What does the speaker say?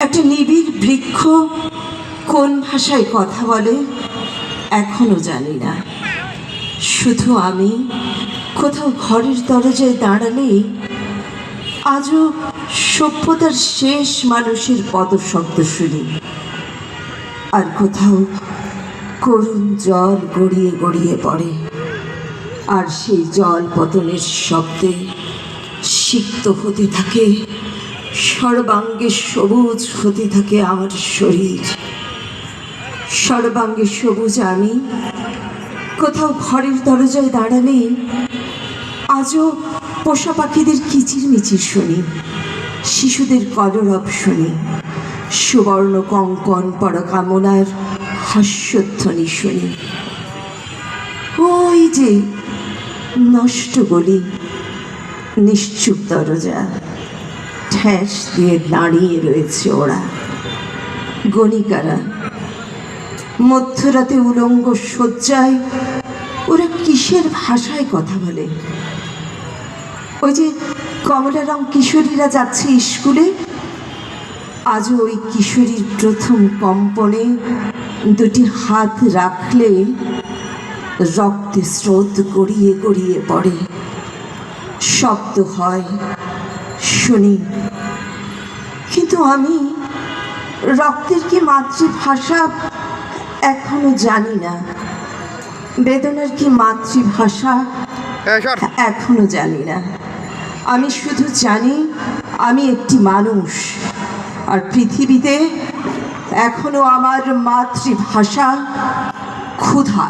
একটা নিবিড় বৃক্ষ কোন ভাষায় কথা বলে এখনও জানি না। শুধু আমি কোথাও ঘরের দরজায় দাঁড়ালেই আজও সভ্যতার শেষ মানুষের পদশব্দ শুনি। আর কোথাও করুণ জল গড়িয়ে গড়িয়ে পড়ে। আর সেই জল পতনের শব্দে সিক্ত হতে থাকে সর্বাঙ্গে সবুজ হতে থাকে আমার শরীর। সর্বাঙ্গে সবুজ আমি। কোথাও ঘরের দরজায় দাঁড়ালে আজও পোষা পাখিদের কিচির মিচির শুনি, শিশুদের কলরব শুনি, সুবর্ণ কঙ্কন পরকামনার হাস্যধ্বনি শুনি। ওই যে নষ্ট গলি নিশ্চুপ দরজা। ঠ্যাস দিয়ে দাঁড়িয়ে রয়েছে ওরা। গণিকারা, মধ্যরাতে উলঙ্গ শয্যায় ওরা কিসের ভাষায় কথা বলে? ওই যে কমলা রং কিশোরীরা যাচ্ছে স্কুলে, আজও ওই কিশোরীর প্রথম কম্পনে দুটি হাত রাখলে রক্তে স্রোত গড়িয়ে গড়িয়ে পড়ে। শব্দ হয় শুনি। কিন্তু আমি রক্তের কি মাতৃভাষা এখনও জানি না। বেদনার কি মাতৃভাষা এখনও জানি না। আমি শুধু জানি আমি একটি মানুষ আর পৃথিবীতে এখনও আমার মাতৃভাষা ক্ষুধা।